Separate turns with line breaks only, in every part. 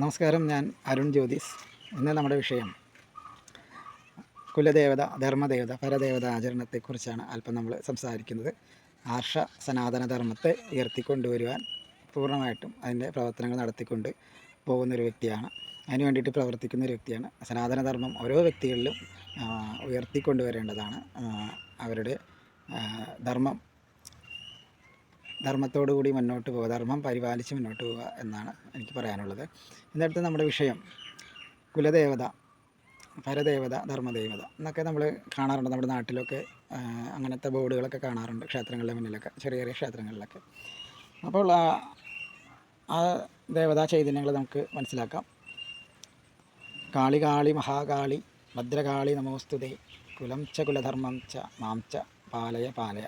നമസ്കാരം ഞാൻ അരുൺ ജ്യോതിസ്. ഇന്ന് നമ്മുടെ വിഷയം കുലദേവത ധർമ്മദേവത പരദേവത ആചരണത്തെക്കുറിച്ചാണ് അല്പം നമ്മൾ സംസാരിക്കുന്നത്. ആർഷ സനാതന ധർമ്മത്തെ ഉയർത്തിക്കൊണ്ടുവരുവാൻ പൂർണമായിട്ടും അതിന്റെ പ്രവർത്തനങ്ങൾ നടത്തിക്കൊണ്ട് പോകുന്നൊരു വ്യക്തിയാണ്. അതിന് വേണ്ടിയിട്ട് പ്രവർത്തിക്കുന്ന ഒരു വ്യക്തിയാണ്. സനാതനധർമ്മം ഓരോ വ്യക്തികളിലും ഉയർത്തിക്കൊണ്ടുവരേണ്ടതാണ്. അവരുടെ ധർമ്മം ധർമ്മത്തോടു കൂടി മുന്നോട്ട് പോവുക ധർമ്മം പരിപാലിച്ച് മുന്നോട്ട് പോവുക എന്നാണ് എനിക്ക് പറയാനുള്ളത്. ഇന്നടുത്ത് നമ്മുടെ വിഷയം കുലദേവത പരദേവത ധർമ്മദേവത എന്നൊക്കെ നമ്മൾ കാണാറുണ്ട് നമ്മുടെ നാട്ടിലൊക്കെ. അങ്ങനത്തെ ബോർഡുകളൊക്കെ കാണാറുണ്ട് ക്ഷേത്രങ്ങളുടെ മുന്നിലൊക്കെ ചെറിയ ചെറിയ ക്ഷേത്രങ്ങളിലൊക്കെ. അപ്പോൾ ആ ദേവതാ ചൈതന്യങ്ങൾ നമുക്ക് മനസ്സിലാക്കാം. കാളി കാളി മഹാകാളി ഭദ്രകാളി നമോസ്തുതേ കുലം ച കുലധർമ്മം ച മാം ച പാലയ പാലയ.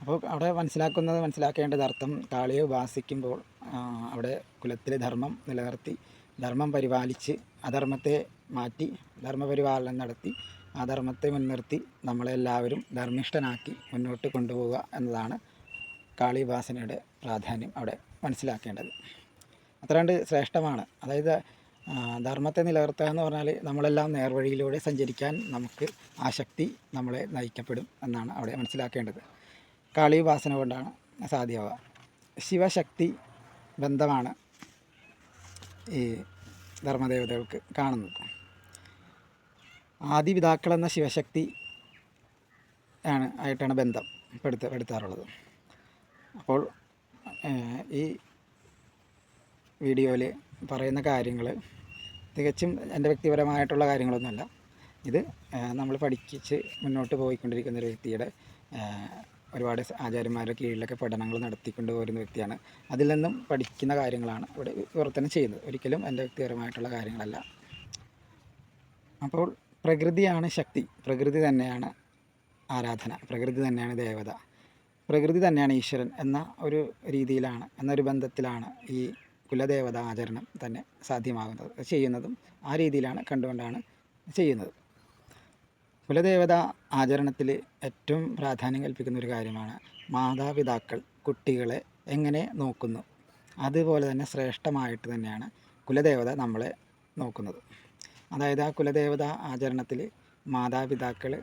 അപ്പോൾ അവിടെ മനസ്സിലാക്കുന്നത് മനസ്സിലാക്കേണ്ടത് അർത്ഥം കാളിയെ ഉപാസിക്കുമ്പോൾ അവിടെ കുലത്തിലെ ധർമ്മം നിലനിർത്തി ധർമ്മം പരിപാലിച്ച് അധർമ്മത്തെ മാറ്റി ധർമ്മപരിപാലനം നടത്തി ആ ധർമ്മത്തെ മുൻനിർത്തി നമ്മളെല്ലാവരും ധർമ്മിഷ്ഠനാക്കി മുന്നോട്ട് കൊണ്ടുപോവുക എന്നതാണ് കാളി ഉപാസനയുടെ പ്രാധാന്യം അവിടെ മനസ്സിലാക്കേണ്ടത്. അത്രണ്ട് ശ്രേഷ്ഠമാണ്. അതായത് ധർമ്മത്തെ നിലനിർത്തുക എന്ന് പറഞ്ഞാൽ നമ്മളെല്ലാം നേർവഴിയിലൂടെ സഞ്ചരിക്കാൻ നമുക്ക് ആ ശക്തി നമ്മളെ നയിക്കപ്പെടും എന്നാണ് അവിടെ മനസ്സിലാക്കേണ്ടത്. കാളി കൊണ്ടാണ് സാധ്യമാവുക. ശിവശക്തി ബന്ധമാണ് ഈ ധർമ്മദേവതകൾക്ക് കാണുന്നത്. ആദിപിതാക്കൾ എന്ന ശിവശക്തി ആണ് ആയിട്ടാണ് ബന്ധം പെടുത്ത പെടുത്താറുള്ളത്. അപ്പോൾ ഈ വീഡിയോയിൽ പറയുന്ന കാര്യങ്ങൾ തികച്ചും എന്റെ വ്യക്തിപരമായിട്ടുള്ള കാര്യങ്ങളൊന്നുമല്ല. ഇത് നമ്മൾ പഠിച്ച് മുന്നോട്ട് പോയിക്കൊണ്ടിരിക്കുന്ന ഒരു വ്യക്തിയുടെ ഒരുപാട് ആചാര്യന്മാരുടെ കീഴിലൊക്കെ പഠനങ്ങൾ നടത്തിക്കൊണ്ട് പോരുന്ന വ്യക്തിയാണ്. അതിൽ നിന്നും പഠിക്കുന്ന കാര്യങ്ങളാണ് ഇവിടെ വിവർത്തനം ചെയ്യുന്നത്. ഒരിക്കലും എന്റെ വ്യക്തിപരമായിട്ടുള്ള കാര്യങ്ങളല്ല. അപ്പോൾ പ്രകൃതിയാണ് ശക്തി. പ്രകൃതി തന്നെയാണ് ആരാധന. പ്രകൃതി തന്നെയാണ് ദേവത. പ്രകൃതി തന്നെയാണ് ഈശ്വരൻ എന്ന ഒരു രീതിയിലാണ് എന്നൊരു ബന്ധത്തിലാണ് ഈ കുലദേവത ആചരണം തന്നെ സാധ്യമാകുന്നത്. ചെയ്യുന്നതും ആ രീതിയിലാണ് കണ്ടുകൊണ്ടാണ് ചെയ്യുന്നത്. കുലദേവത ആചരണത്തിൽ ഏറ്റവും പ്രാധാന്യം കൽപ്പിക്കുന്ന ഒരു കാര്യമാണ് മാതാപിതാക്കൾ കുട്ടികളെ എങ്ങനെ നോക്കുന്നു. അതുപോലെ തന്നെ ശ്രേഷ്ഠമായിട്ട് തന്നെയാണ് കുലദേവത നമ്മളെ നോക്കുന്നത്. അതായത് ആ കുലദേവത ആചരണത്തിൽ മാതാപിതാക്കൾ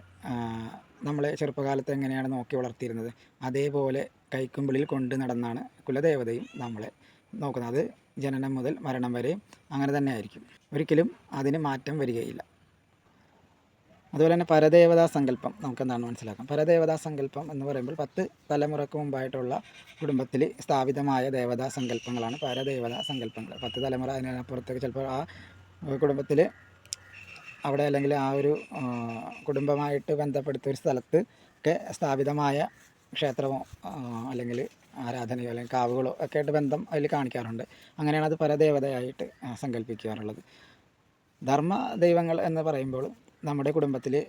നമ്മളെ ചെറുപ്പകാലത്ത് എങ്ങനെയാണ് നോക്കി വളർത്തിയിരുന്നത്? അതേപോലെ കൈക്കുമ്പിളിൽ കൊണ്ട് നടന്നാണ് കുലദേവതയും നമ്മളെ നോക്കുന്നത്. അത് ജനനം മുതൽ മരണം വരെയും അങ്ങനെ തന്നെ ആയിരിക്കും ഒരിക്കലും അതിന് മാറ്റം വരികയില്ല. അതുപോലെ തന്നെ പരദേവതാ സങ്കല്പം നമുക്ക് എന്താണ് മനസ്സിലാക്കാം. പരദേവതാ സങ്കല്പം എന്ന് പറയുമ്പോൾ പത്ത് തലമുറയ്ക്ക് മുമ്പായിട്ടുള്ള കുടുംബത്തിൽ സ്ഥാപിതമായ ദേവതാ സങ്കല്പങ്ങളാണ് പരദേവതാ സങ്കല്പങ്ങൾ. പത്ത് തലമുറ അതിനപ്പുറത്തേക്ക് ചിലപ്പോൾ ആ കുടുംബത്തിൽ അവിടെ അല്ലെങ്കിൽ ആ ഒരു കുടുംബമായിട്ട് ബന്ധപ്പെടുത്തിയ ഒരു സ്ഥലത്ത് ഒക്കെ സ്ഥാപിതമായ ക്ഷേത്രമോ അല്ലെങ്കിൽ ആരാധനയോ അല്ലെങ്കിൽ കാവുകളോ ഒക്കെ ആയിട്ട് ബന്ധം അതിൽ കാണിക്കാറുണ്ട്. അങ്ങനെയാണ് അത് പരദേവതയായിട്ട് സങ്കല്പിക്കാറുള്ളത്. ധർമ്മ ദൈവങ്ങൾ എന്ന് പറയുമ്പോൾ നമ്മുടെ കുടുംബത്തിൽ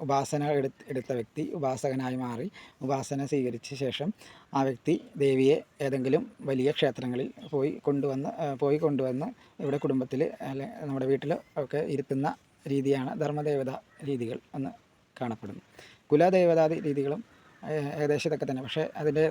ഉപാസന എടുത്ത് എടുത്ത വ്യക്തി ഉപാസകനായി മാറി ഉപാസന സ്വീകരിച്ച ശേഷം ആ വ്യക്തി ദേവിയെ ഏതെങ്കിലും വലിയ ക്ഷേത്രങ്ങളിൽ പോയി കൊണ്ടുവന്ന് പോയി കൊണ്ടുവന്ന് ഇവിടെ കുടുംബത്തിൽ അല്ലെ നമ്മുടെ വീട്ടിൽ ഒക്കെ ഇരുത്തുന്ന രീതിയാണ് ധർമ്മദേവത രീതികൾ എന്ന് കാണപ്പെടുന്നു. കുലദേവതാദി രീതികളും ഏകദേശം ഇതൊക്കെ തന്നെ. പക്ഷേ അതിന്റെ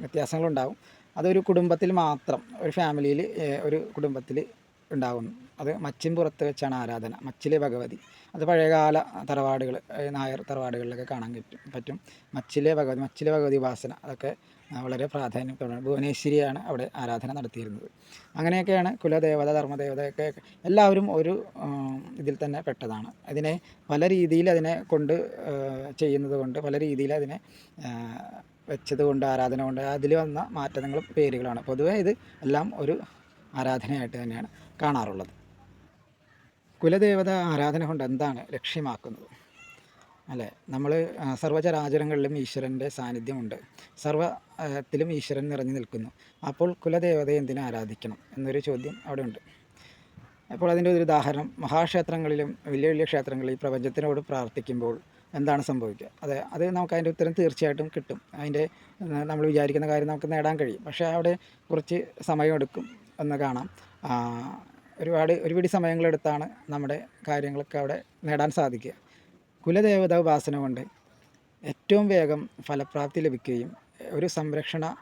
വ്യത്യാസങ്ങളുണ്ടാവും. അതൊരു കുടുംബത്തിൽ മാത്രം ഒരു ഫാമിലിയിൽ ഒരു കുടുംബത്തിൽ ഉണ്ടാകുന്നു അത് മച്ചിൻ പുറത്ത് വെച്ചാണ് ആരാധന മച്ചിലെ ഭഗവതി. അത് പഴയകാല തറവാടുകൾ നായർ തറവാടുകളിലൊക്കെ കാണാൻ പറ്റും. മച്ചിലെ ഭഗവതി മച്ചിലെ ഭഗവതി ഉപാസന അതൊക്കെ വളരെ പ്രാധാന്യത്തോടെ ഭുവനേശ്വരിയാണ് അവിടെ ആരാധന നടത്തിയിരുന്നത്. അങ്ങനെയൊക്കെയാണ് കുലദേവത ധർമ്മദേവതയൊക്കെ എല്ലാവരും ഒരു ഇതിൽ തന്നെ പെട്ടതാണ്. അതിനെ പല രീതിയിൽ അതിനെ കൊണ്ട് ചെയ്യുന്നത് കൊണ്ട് പല രീതിയിൽ അതിനെ വെച്ചത് കൊണ്ട് ആരാധന കൊണ്ട് അതിൽ വന്ന മാറ്റങ്ങളും പേരുകളാണ്. പൊതുവേ ഇത് എല്ലാം ഒരു ആരാധനയായിട്ട് തന്നെയാണ് കാണാറുള്ളത്. കുലദേവത ആരാധന കൊണ്ട് എന്താണ് ലക്ഷ്യമാക്കുന്നത്? അല്ലേ? നമ്മൾ സർവചരാചരങ്ങളിലും ഈശ്വരന്റെ സാന്നിധ്യമുണ്ട്. സർവത്തിലും ഈശ്വരൻ നിറഞ്ഞു നിൽക്കുന്നു. അപ്പോൾ കുലദേവതയെ എന്തിനു ആരാധിക്കണം എന്നൊരു ചോദ്യം അവിടെ ഉണ്ട് അപ്പോൾ അതിന്റെ ഒരു ഉദാഹരണം മഹാക്ഷേത്രങ്ങളിലും വലിയ വലിയ ക്ഷേത്രങ്ങളിൽ പ്രപഞ്ചത്തിനോട് പ്രാർത്ഥിക്കുമ്പോൾ എന്താണ് സംഭവിക്കുക? അതെ അത് നമുക്ക് അതിന്റെ ഉത്തരം തീർച്ചയായിട്ടും കിട്ടും. അതിന്റെ നമ്മൾ വിചാരിക്കുന്ന കാര്യം നമുക്ക് നേടാൻ കഴിയും. പക്ഷേ അവിടെ കുറച്ച് സമയമെടുക്കും എന്ന് കാണാം. ഒരുപാട് ഒരുപിടി സമയങ്ങളെടുത്താണ് നമ്മുടെ കാര്യങ്ങളൊക്കെ അവിടെ നേടാൻ സാധിക്കുക. കുലദേവത ഉപാസന കൊണ്ട് ഏറ്റവും വേഗം ഫലപ്രാപ്തി ലഭിക്കുകയും ഒരു സംരക്ഷണ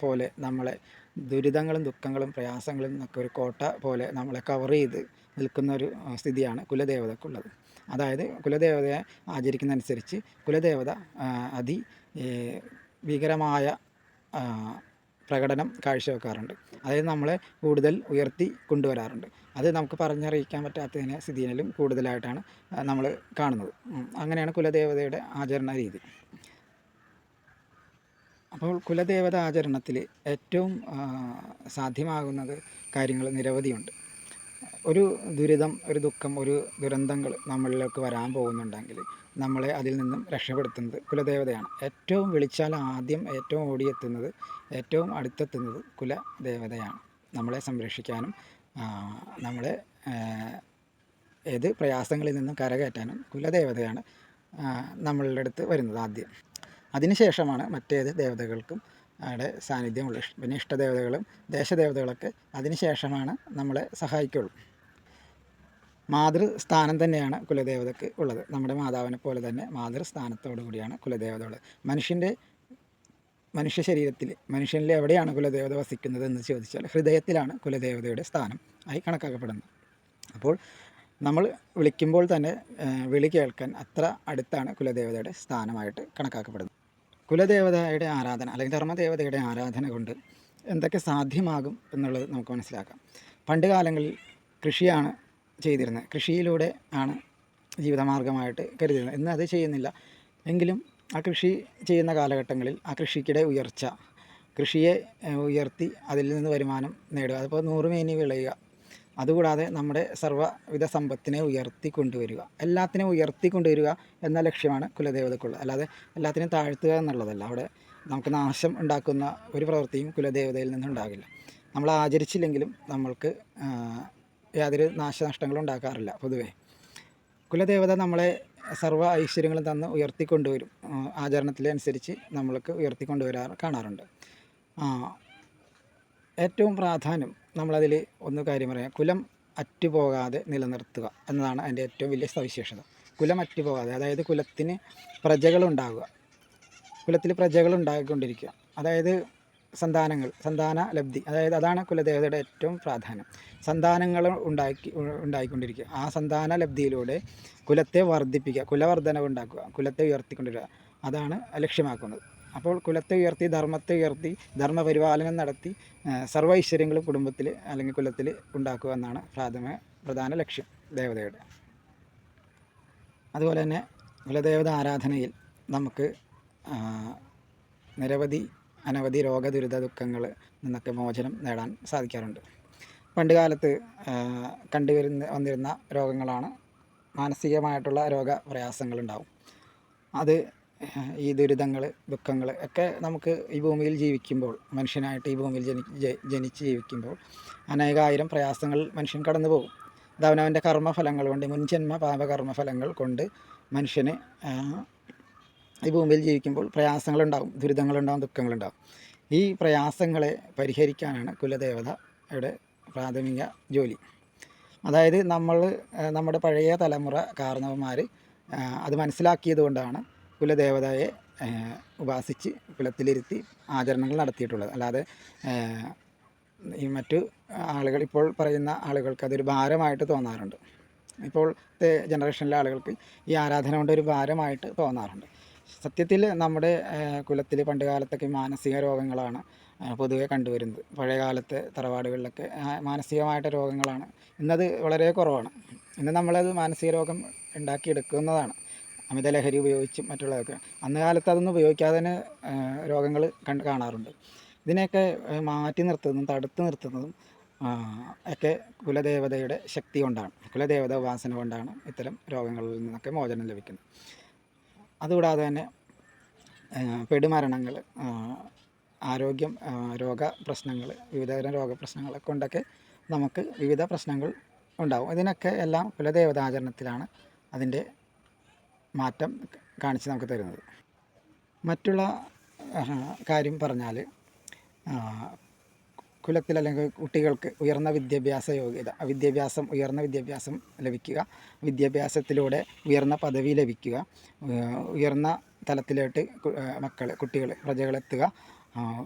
പോലെ നമ്മളെ ദുരിതങ്ങളും ദുഃഖങ്ങളും പ്രയാസങ്ങളും ഒക്കെ ഒരു കോട്ട പോലെ നമ്മളെ കവർ ചെയ്ത് നിൽക്കുന്ന ഒരു സ്ഥിതിയാണ് കുലദേവതക്കുള്ളത്. അതായത് കുലദേവതയെ ആചരിക്കുന്നതനുസരിച്ച് കുലദേവത അതി ഭീകരമായ പ്രകടനം കാഴ്ചവെക്കാറുണ്ട്. അതായത് നമ്മളെ കൂടുതൽ ഉയർത്തി കൊണ്ടുവരാറുണ്ട്. അത് നമുക്ക് പറഞ്ഞറിയിക്കാൻ പറ്റാത്തതിനെ സ്ഥിതിയിലും കൂടുതലായിട്ടാണ് നമ്മൾ കാണുന്നത്. അങ്ങനെയാണ് കുലദേവതയുടെ ആചരണ രീതി. അപ്പോൾ കുലദേവത ആചരണത്തിൽ ഏറ്റവും സാധ്യമാകുന്നത് കാര്യങ്ങൾ നിരവധിയുണ്ട്. ഒരു ദുരിതം ഒരു ദുഃഖം ഒരു ദുരന്തങ്ങൾ നമ്മളിലേക്ക് വരാൻ പോകുന്നുണ്ടെങ്കിൽ നമ്മളെ അതിൽ നിന്നും രക്ഷപ്പെടുത്തുന്നത് കുലദേവതയാണ്. ഏറ്റവും വിളിച്ചാൽ ആദ്യം ഏറ്റവും ഓടിയെത്തുന്നത് ഏറ്റവും അടുത്തെത്തുന്നത് കുലദേവതയാണ്. നമ്മളെ സംരക്ഷിക്കാനും നമ്മളെ ഏത് പ്രയാസങ്ങളിൽ നിന്നും കരകയറ്റാനും കുലദേവതയാണ് നമ്മളുടെ അടുത്ത് വരുന്നത് ആദ്യം. അതിനുശേഷമാണ് മറ്റേത് ദേവതകൾക്കും അവിടെ സാന്നിധ്യമുള്ള പിന്നെ ഇഷ്ടദേവതകളും ദേശദേവതകളൊക്കെ അതിനുശേഷമാണ് നമ്മളെ സഹായിക്കുള്ളൂ. മാതൃസ്ഥാനം തന്നെയാണ് കുലദേവതയ്ക്ക് ഉള്ളത്. നമ്മുടെ മാതാവിനെ പോലെ തന്നെ മാതൃസ്ഥാനത്തോടു കൂടിയാണ് കുലദേവത ഉള്ളത്. മനുഷ്യന്റെ മനുഷ്യ ശരീരത്തിൽ മനുഷ്യനിൽ എവിടെയാണ് കുലദേവത വസിക്കുന്നത് എന്ന് ചോദിച്ചാൽ ഹൃദയത്തിലാണ് കുലദേവതയുടെ സ്ഥാനം ആയി കണക്കാക്കപ്പെടുന്നത്. അപ്പോൾ നമ്മൾ വിളിക്കുമ്പോൾ തന്നെ വിളി കേൾക്കാൻ അത്ര അടുത്താണ് കുലദേവതയുടെ സ്ഥാനമായിട്ട് കണക്കാക്കപ്പെടുന്നത്. കുലദേവതയുടെ ആരാധന അല്ലെങ്കിൽ ധർമ്മദേവതയുടെ ആരാധന കൊണ്ട് എന്തൊക്കെ സാധ്യമാകും എന്നുള്ളത് നമുക്ക് മനസ്സിലാക്കാം. പണ്ട് കാലങ്ങളിൽ കൃഷിയാണ് ചെയ്തിരുന്നത്. കൃഷിയിലൂടെ ആണ് ജീവിതമാർഗമായിട്ട് കരുതിയിരുന്നത്. ഇന്ന് അത് ചെയ്യുന്നില്ല. എങ്കിലും ആ കൃഷി ചെയ്യുന്ന കാലഘട്ടങ്ങളിൽ ആ കൃഷിക്കിടെ ഉയർച്ച കൃഷിയെ ഉയർത്തി അതിൽ നിന്ന് വരുമാനം നേടുക അതിപ്പോൾ നൂറ് മേനി വിളയുക. അതുകൂടാതെ നമ്മുടെ സർവവിധ സമ്പത്തിനെ ഉയർത്തി കൊണ്ടുവരിക. എല്ലാത്തിനെയും ഉയർത്തി കൊണ്ടുവരിക എന്ന ലക്ഷ്യമാണ് കുലദേവതക്കുള്ളത്. അല്ലാതെ എല്ലാത്തിനെയും താഴ്ത്തുക എന്നുള്ളതല്ല. അവിടെ നമുക്ക് നാശം ഉണ്ടാക്കുന്ന ഒരു പ്രവൃത്തിയും കുലദേവതയിൽ നിന്നുണ്ടാകില്ല. നമ്മൾ ആചരിച്ചില്ലെങ്കിലും നമ്മൾക്ക് യാതൊരു നാശനഷ്ടങ്ങളും ഉണ്ടാക്കാറില്ല പൊതുവേ. കുലദേവത നമ്മളെ സർവ ഐശ്വര്യങ്ങളും തന്ന് ഉയർത്തിക്കൊണ്ടുവരും. ആചരണത്തിലനുസരിച്ച് നമ്മൾക്ക് ഉയർത്തിക്കൊണ്ടുവരാറ് കാണാറുണ്ട്. ഏറ്റവും പ്രാധാന്യം നമ്മളതിൽ ഒന്ന് കാര്യം പറയാം. കുലം അറ്റുപോകാതെ നിലനിർത്തുക എന്നതാണ് അതിന്റെ ഏറ്റവും വലിയ സവിശേഷത. കുലം അറ്റുപോകാതെ അതായത് കുലത്തിന് പ്രജകളുണ്ടാകുക. കുലത്തിൽ പ്രജകൾ ഉണ്ടായിക്കൊണ്ടിരിക്കുക അതായത് സന്താനങ്ങൾ സന്താന ലബ്ധി അതായത് അതാണ് കുലദേവതയുടെ ഏറ്റവും പ്രാധാന്യം. സന്താനങ്ങൾ ഉണ്ടാക്കി ഉണ്ടായിക്കൊണ്ടിരിക്കുക. ആ സന്താന ലബ്ധിയിലൂടെ കുലത്തെ വർദ്ധിപ്പിക്കുക കുലവർദ്ധനവ് ഉണ്ടാക്കുക കുലത്തെ ഉയർത്തിക്കൊണ്ടിരിക്കുക അതാണ് ലക്ഷ്യമാക്കുന്നത്. അപ്പോൾ കുലത്തെ ഉയർത്തി ധർമ്മത്തെ ഉയർത്തി ധർമ്മപരിപാലനം നടത്തി സർവ കുടുംബത്തിൽ അല്ലെങ്കിൽ കുലത്തിൽ ഉണ്ടാക്കുക എന്നാണ് പ്രാഥമിക പ്രധാന ലക്ഷ്യം ദേവതയുടെ. അതുപോലെ തന്നെ കുലദേവത ആരാധനയിൽ നമുക്ക് നിരവധി അനവധി രോഗ ദുരിത ദുഃഖങ്ങൾ നിന്നൊക്കെ മോചനം നേടാൻ സാധിക്കാറുണ്ട്. പണ്ട് കാലത്ത് കണ്ടുവരുന്ന വന്നിരുന്ന രോഗങ്ങളാണ് മാനസികമായിട്ടുള്ള രോഗ പ്രയാസങ്ങളുണ്ടാവും അത് ഈ ദുരിതങ്ങൾ ദുഃഖങ്ങൾ ഒക്കെ നമുക്ക് ഈ ഭൂമിയിൽ ജീവിക്കുമ്പോൾ മനുഷ്യനായിട്ട് ഈ ഭൂമിയിൽ ജനി ജനിച്ച് ജീവിക്കുമ്പോൾ അനേകായിരം പ്രയാസങ്ങൾ മനുഷ്യൻ കടന്നു പോകും. അത് അവനവന്റെ കർമ്മഫലങ്ങൾ കൊണ്ട് മുൻജന്മ പാപകർമ്മഫലങ്ങൾ കൊണ്ട് മനുഷ്യന് ഈ ഭൂമിയിൽ ജീവിക്കുമ്പോൾ പ്രയാസങ്ങളുണ്ടാകും ദുരിതങ്ങളുണ്ടാകും ദുഃഖങ്ങളുണ്ടാകും ഈ പ്രയാസങ്ങളെ പരിഹരിക്കാനാണ് കുലദേവതയുടെ പ്രാഥമിക ജോലി. അതായത് നമ്മൾ നമ്മുടെ പഴയ തലമുറ കാരണവന്മാർ അത് മനസ്സിലാക്കിയത് കൊണ്ടാണ് കുലദേവതയെ ഉപാസിച്ച് കുലത്തിലിരുത്തി ആചരണങ്ങൾ നടത്തിയിട്ടുള്ളത്. അല്ലാതെ ഈ മറ്റു ആളുകൾ ഇപ്പോൾ പറയുന്ന ആളുകൾക്ക് അതൊരു ഭാരമായിട്ട് തോന്നാറുണ്ട്. ഇപ്പോഴത്തെ ജനറേഷനിലെ ആളുകൾക്ക് ഈ ആരാധന കൊണ്ട് ഒരു ഭാരമായിട്ട് തോന്നാറുണ്ട്. സത്യത്തിൽ നമ്മുടെ കുലത്തിൽ പണ്ട് കാലത്തൊക്കെ മാനസിക രോഗങ്ങളാണ് പൊതുവെ കണ്ടുവരുന്നത്. പഴയ കാലത്തെ തറവാടുകളിലൊക്കെ മാനസികമായിട്ട് രോഗങ്ങളാണ്. ഇന്നത് വളരെ കുറവാണ്. ഇന്ന് നമ്മളത് മാനസിക രോഗം ഉണ്ടാക്കിയെടുക്കുന്നതാണ്. അമിത ലഹരി ഉപയോഗിച്ചും മറ്റുള്ളതൊക്കെ. അന്ന് കാലത്ത് അതൊന്നും ഉപയോഗിക്കാതെ തന്നെ രോഗങ്ങൾ കണ്ട് കാണാറുണ്ട്. ഇതിനെയൊക്കെ മാറ്റി നിർത്തുന്നതും തടുത്ത് നിർത്തുന്നതും ഒക്കെ കുലദേവതയുടെ ശക്തി കൊണ്ടാണ്. കുലദേവത ഉപാസന കൊണ്ടാണ് ഇത്തരം രോഗങ്ങളിൽ നിന്നൊക്കെ മോചനം ലഭിക്കുന്നത്. അതുകൂടാതെ തന്നെ പെടുമരണങ്ങൾ ആരോഗ്യം രോഗ പ്രശ്നങ്ങൾ വിവിധതരം രോഗപ്രശ്നങ്ങളെ കൊണ്ടൊക്കെ നമുക്ക് വിവിധ പ്രശ്നങ്ങൾ ഉണ്ടാകും ഇതിനൊക്കെ എല്ലാം കുലദേവതാചരണത്തിലാണ് അതിന്റെ മാറ്റം കാണിച്ച് നമുക്ക് തരുന്നത്. മറ്റുള്ള കാര്യം പറഞ്ഞാൽ കുലത്തിൽ അല്ലെങ്കിൽ കുട്ടികൾക്ക് ഉയർന്ന വിദ്യാഭ്യാസ യോഗ്യത വിദ്യാഭ്യാസം ഉയർന്ന വിദ്യാഭ്യാസം ലഭിക്കുക വിദ്യാഭ്യാസത്തിലൂടെ ഉയർന്ന പദവി ലഭിക്കുക ഉയർന്ന തലത്തിലോട്ട് മക്കൾ കുട്ടികൾ പ്രജകളെത്തുക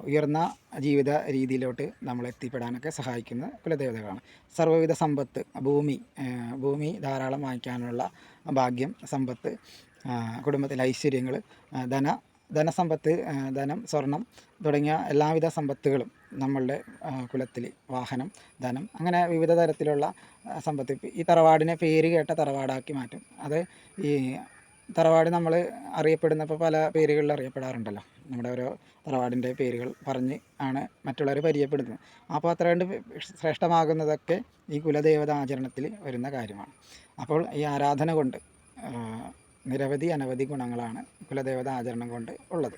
ഉയർന്ന ജീവിത രീതിയിലോട്ട് നമ്മൾ എത്തിപ്പെടാനൊക്കെ സഹായിക്കുന്ന കുലദേവതകളാണ്. സർവവിധ സമ്പത്ത് ഭൂമി ഭൂമി ധാരാളം വാങ്ങിക്കാനുള്ള ഭാഗ്യം സമ്പത്ത് കുടുംബത്തിലെ ഐശ്വര്യങ്ങൾ ധന ധനസമ്പത്ത് ധനം സ്വർണം തുടങ്ങിയ എല്ലാവിധ സമ്പത്തുകളും നമ്മളുടെ കുലത്തിൽ വാഹനം ധനം അങ്ങനെ വിവിധ തരത്തിലുള്ള സമ്പത്ത്. ഈ തറവാടിനെ പേര് കേട്ട തറവാടാക്കി മാറ്റും. അത് ഈ തറവാട് നമ്മൾ അറിയപ്പെടുന്നപ്പോൾ പല പേരുകളിൽ അറിയപ്പെടാറുണ്ടല്ലോ. നമ്മുടെ ഓരോ തറവാടിന്റെ പേരുകൾ പറഞ്ഞ് ആണ് മറ്റുള്ളവരെ പരിചയപ്പെടുന്നത്. അപ്പോൾ അത്ര കണ്ട് ശ്രേഷ്ഠമാകുന്നതൊക്കെ ഈ കുലദേവത ആചരണത്തിൽ വരുന്ന കാര്യമാണ്. അപ്പോൾ ഈ ആരാധന കൊണ്ട് നിരവധി അനവധി ഗുണങ്ങളാണ് കുലദേവത ആചരണം കൊണ്ട് ഉള്ളത്.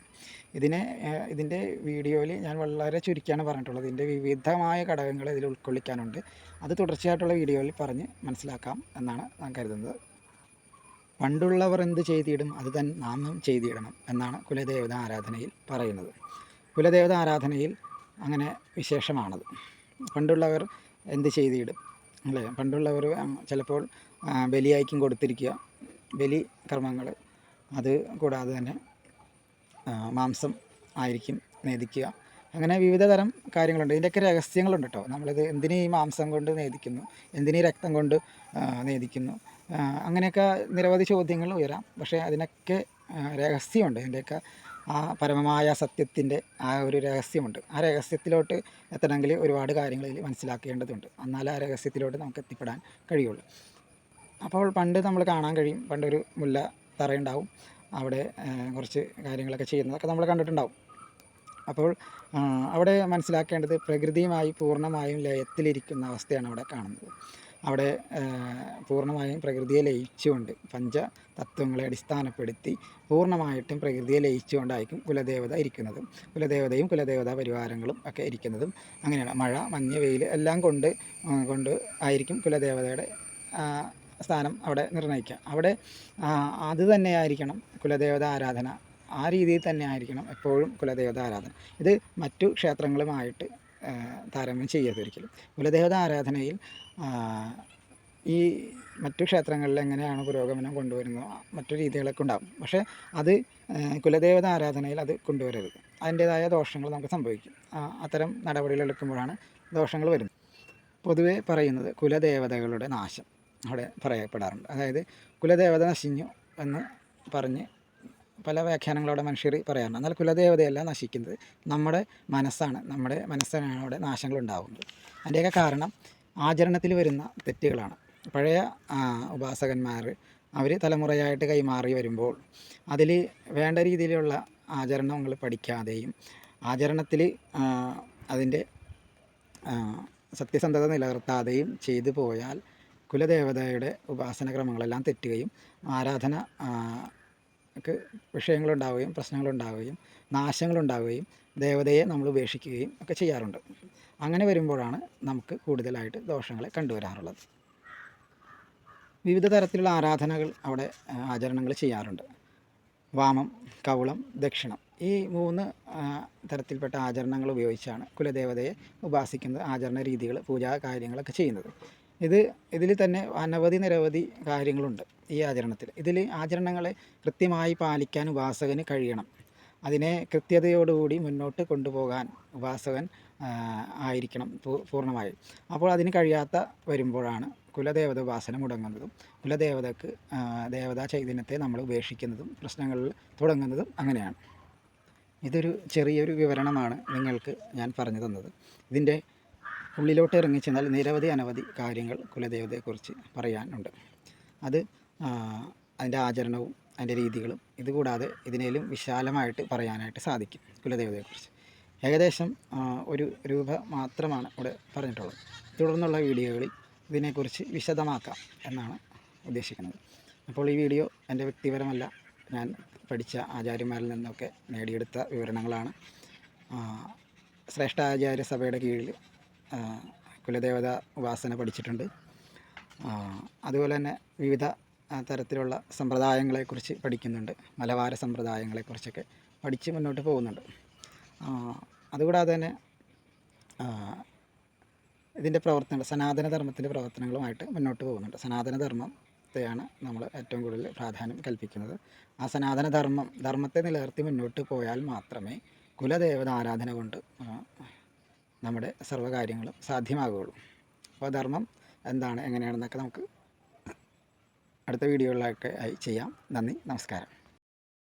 ഇതിനെ ഇതിന്റെ വീഡിയോയിൽ ഞാൻ വളരെ ചുരുക്കിയാണ് പറഞ്ഞിട്ടുള്ളത്. ഇതിന്റെ വിവിധമായ ഘടകങ്ങൾ ഇതിൽ ഉൾക്കൊള്ളിക്കാനുണ്ട്. അത് തുടർച്ചയായിട്ടുള്ള വീഡിയോയിൽ പറഞ്ഞ് മനസ്സിലാക്കാം എന്നാണ് ഞാൻ കരുതുന്നത്. പണ്ടുള്ളവർ എന്ത് ചെയ്തിടും അത് തന്നെ നാമം ചെയ്തിടണം എന്നാണ് കുലദേവത ആരാധനയിൽ പറയുന്നത്. കുലദേവത ആരാധനയിൽ അങ്ങനെ വിശേഷമാണത്. പണ്ടുള്ളവർ എന്ത് ചെയ്തിടും? അല്ലേ? പണ്ടുള്ളവർ ചിലപ്പോൾ ബലിയായിക്കും കൊടുത്തിരിക്കുക. ബലി കർമ്മങ്ങൾ അത് കൂടാതെ തന്നെ മാംസം ആയിരിക്കും നേദിക്കുക. അങ്ങനെ വിവിധ തരം കാര്യങ്ങളുണ്ട്. ഇതിന്റെയൊക്കെ രഹസ്യങ്ങളുണ്ട് കേട്ടോ. നമ്മളിത് എന്തിന് മാംസം കൊണ്ട് നേദിക്കുന്നു? എന്തിനീ രക്തം കൊണ്ട് നേദിക്കുന്നു? അങ്ങനെയൊക്കെ നിരവധി ചോദ്യങ്ങൾ ഉയരാം. പക്ഷേ അതിനൊക്കെ രഹസ്യമുണ്ട്. ഇതിന്റെയൊക്കെ ആ പരമമായ സത്യത്തിന്റെ ആ ഒരു രഹസ്യമുണ്ട്. ആ രഹസ്യത്തിലോട്ട് എത്തണമെങ്കിൽ ഒരുപാട് കാര്യങ്ങളിൽ മനസ്സിലാക്കേണ്ടതുണ്ട്. എന്നാലേ ആ രഹസ്യത്തിലോട്ട് നമുക്ക് എത്തിപ്പെടാൻ കഴിയുള്ളൂ. അപ്പോൾ പണ്ട് നമ്മൾ കാണാൻ കഴിയും. പണ്ടൊരു മുല്ല തറയുണ്ടാവും. അവിടെ കുറച്ച് കാര്യങ്ങളൊക്കെ ചെയ്യുന്നതൊക്കെ നമ്മൾ കണ്ടിട്ടുണ്ടാവും. അപ്പോൾ അവിടെ മനസ്സിലാക്കേണ്ടത് പ്രകൃതിയുമായി പൂർണമായും ലയത്തിലിരിക്കുന്ന അവസ്ഥയാണ് അവിടെ കാണുന്നത്. അവിടെ പൂർണമായും പ്രകൃതിയെ ലയിച്ചുകൊണ്ട് പഞ്ച തത്വങ്ങളെ അടിസ്ഥാനപ്പെടുത്തി പൂർണമായിട്ടും പ്രകൃതിയെ ലയിച്ചുകൊണ്ടായിരിക്കും കുലദേവത ഇരിക്കുന്നത്. കുലദേവതയും കുലദേവതാ പരിവാരങ്ങളും ഒക്കെ ഇരിക്കുന്നതും അങ്ങനെയാണ്. മഴ മഞ്ഞ് വെയിൽ എല്ലാം കൊണ്ട് കൊണ്ട് ആയിരിക്കും കുലദേവതയുടെ സ്ഥാനം അവിടെ നിർണയിക്കുക. അവിടെ അത് തന്നെയായിരിക്കണം കുലദേവത ആരാധന. ആ രീതിയിൽ തന്നെ ആയിരിക്കണം എപ്പോഴും കുലദേവത ആരാധന. ഇത് മറ്റു ക്ഷേത്രങ്ങളുമായിട്ട് താരതമ്യം ചെയ്യരുത് ഒരിക്കലും. കുലദേവത ആരാധനയിൽ ഈ മറ്റു ക്ഷേത്രങ്ങളിൽ എങ്ങനെയാണ് പുരോഗമനം കൊണ്ടുവരുന്നത് മറ്റു രീതികളൊക്കെ ഉണ്ടാകും പക്ഷേ അത് കുലദേവത ആരാധനയിൽ അത് കൊണ്ടുവരരുത്. അതിന്റേതായ ദോഷങ്ങൾ നമുക്ക് സംഭവിക്കും. അത്തരം നടപടികൾ എടുക്കുമ്പോഴാണ് ദോഷങ്ങൾ വരുന്നത്. പൊതുവേ പറയുന്നത് കുലദേവതകളുടെ നാശം. അവിടെ പറയപ്പെടാറുണ്ട്. അതായത് കുലദേവത നശിഞ്ഞു എന്ന് പറഞ്ഞ് പല വ്യാഖ്യാനങ്ങളോടെ മനുഷ്യർ പറയാറുണ്ട്. എന്നാൽ കുലദേവതയല്ല നശിക്കുന്നത്. നമ്മുടെ മനസ്സാണ്. നമ്മുടെ മനസ്സിനാണ് അവിടെ നാശങ്ങൾ ഉണ്ടാകുന്നത് അതിന്റെയൊക്കെ കാരണം ആചരണത്തിൽ വരുന്ന തെറ്റുകളാണ്. പഴയ ഉപാസകന്മാർ അവർ തലമുറയായിട്ട് കൈമാറി വരുമ്പോൾ അതിൽ വേണ്ട രീതിയിലുള്ള ആചരണങ്ങൾ പഠിക്കാതെയും ആചരണത്തിൽ അതിന്റെ സത്യസന്ധത നിലനിർത്താതെയും ചെയ്തു പോയാൽ കുലദേവതയുടെ ഉപാസനക്രമങ്ങളെല്ലാം തെറ്റുകയും ആരാധന വിഷയങ്ങളുണ്ടാവുകയും പ്രശ്നങ്ങളുണ്ടാവുകയും നാശങ്ങളുണ്ടാവുകയും ദേവതയെ നമ്മൾ ഉപേക്ഷിക്കുകയും ഒക്കെ ചെയ്യാറുണ്ട്. അങ്ങനെ വരുമ്പോഴാണ് നമുക്ക് കൂടുതലായിട്ട് ദോഷങ്ങളെ കണ്ടുവരാറുള്ളത്. വിവിധ തരത്തിലുള്ള ആരാധനകൾ അവിടെ ആചരണങ്ങൾ ചെയ്യാറുണ്ട്. വാമം കൗളം ദക്ഷിണം ഈ മൂന്ന് തരത്തിൽപ്പെട്ട ആചരണങ്ങൾ ഉപയോഗിച്ചാണ് കുലദേവതയെ ഉപാസിക്കുന്നത് ആചരണ രീതികൾ പൂജാ കാര്യങ്ങളൊക്കെ ചെയ്യുന്നത്. ഇത് ഇതിൽ തന്നെ അനവധി നിരവധി കാര്യങ്ങളുണ്ട് ഈ ആചരണത്തിൽ ഇതിൽ ആചരണങ്ങളെ കൃത്യമായി പാലിക്കാൻ ഉപാസകന് കഴിയണം. അതിനെ കൃത്യതയോടുകൂടി മുന്നോട്ട് കൊണ്ടുപോകാൻ ഉപാസകൻ ആയിരിക്കണം പൂർണമായും. അപ്പോൾ അതിന് കഴിയാത്ത വരുമ്പോഴാണ് കുലദേവത ഉപാസന മുടങ്ങുന്നതും കുലദേവതക്ക് ദേവതാ ചൈതന്യത്തെ നമ്മൾ ഉപേക്ഷിക്കുന്നതും പ്രശ്നങ്ങളിൽ തുടങ്ങുന്നതും അങ്ങനെയാണ്. ഇതൊരു ചെറിയൊരു വിവരണമാണ് നിങ്ങൾക്ക് ഞാൻ പറഞ്ഞു തന്നത്. ഇതിന്റെ ഉള്ളിലോട്ട് ഇറങ്ങിച്ചെന്നാൽ നിരവധി അനവധി കാര്യങ്ങൾ കുലദേവതയെക്കുറിച്ച് പറയാനുണ്ട്. അത് അതിന്റെ ആചരണവും അതിന്റെ രീതികളും ഇതുകൂടാതെ ഇതിനേലും വിശാലമായിട്ട് പറയാനായിട്ട് സാധിക്കും കുലദേവതയെക്കുറിച്ച് ഏകദേശം ഒരു രൂപ മാത്രമാണ് ഇവിടെ പറഞ്ഞിട്ടുള്ളത്. തുടർന്നുള്ള വീഡിയോകളിൽ ഇതിനെക്കുറിച്ച് വിശദമാക്കാം എന്നാണ് ഉദ്ദേശിക്കുന്നത്. അപ്പോൾ ഈ വീഡിയോ എന്റെ വ്യക്തിപരമല്ല. ഞാൻ പഠിച്ച ആചാര്യന്മാരിൽ നിന്നൊക്കെ നേടിയെടുത്ത വിവരണങ്ങളാണ്. ശ്രേഷ്ഠ ആചാര്യ സഭയുടെ കീഴിൽ കുലദേവത ഉപാസന പഠിച്ചിട്ടുണ്ട്. അതുപോലെ തന്നെ വിവിധ തരത്തിലുള്ള സമ്പ്രദായങ്ങളെക്കുറിച്ച് പഠിക്കുന്നുണ്ട്. മലബാര സമ്പ്രദായങ്ങളെക്കുറിച്ചൊക്കെ പഠിച്ച് മുന്നോട്ട് പോകുന്നുണ്ട്. അതുകൂടാതെ തന്നെ ഇതിന്റെ പ്രവർത്തനങ്ങൾ സനാതനധർമ്മത്തിന്റെ പ്രവർത്തനങ്ങളുമായിട്ട് മുന്നോട്ട് പോകുന്നുണ്ട്. സനാതനധർമ്മത്തെയാണ് നമ്മൾ ഏറ്റവും കൂടുതൽ പ്രാധാന്യം കൽപ്പിക്കുന്നത്. ആ സനാതനധർമ്മം ധർമ്മത്തെ നിലനിർത്തി മുന്നോട്ട് പോയാൽ മാത്രമേ കുലദേവത ആരാധന കൊണ്ട് നമ്മുടെ സർവകാര്യങ്ങളും സാധ്യമാകുകയുള്ളൂ. അപ്പോൾ ധർമ്മം എന്താണ് എങ്ങനെയാണെന്നൊക്കെ നമുക്ക് അടുത്ത വീഡിയോകളിലൊക്കെ ആയി ചെയ്യാം. നന്ദി നമസ്കാരം.